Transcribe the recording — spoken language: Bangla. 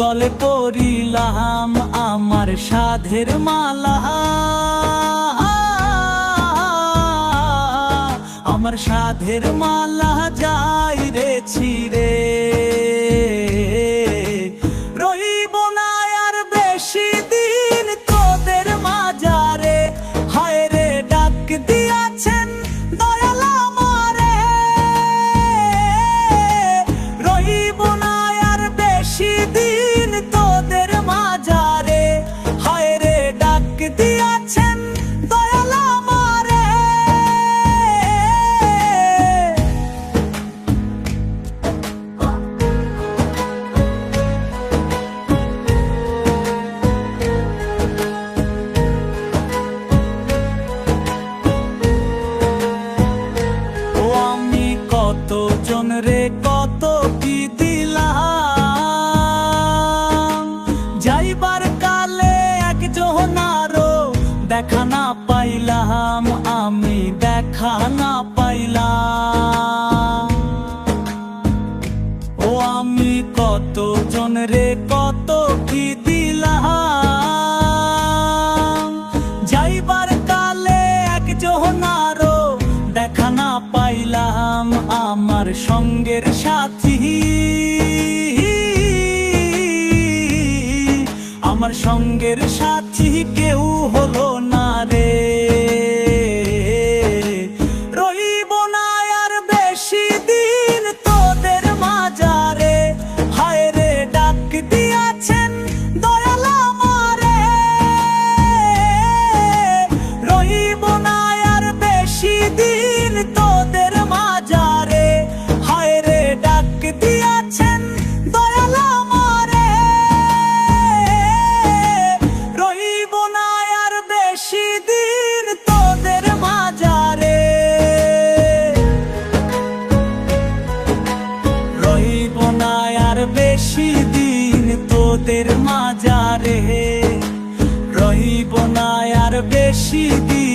গলে পরিলাম আমার সাধের মালা। আমার সাধের মালা যাই রে ছিড়ে। আমি দেখা না পাইলাম। ও আমি কত জন রে, কত কি দিলাম। যাইবার কালে এক জোহনারও দেখা না পাইলাম। আমার সঙ্গের সাথী। আমার সঙ্গের সাথী বেশি দিন তোদের মাজারে। রহিব না আর বেশি দিন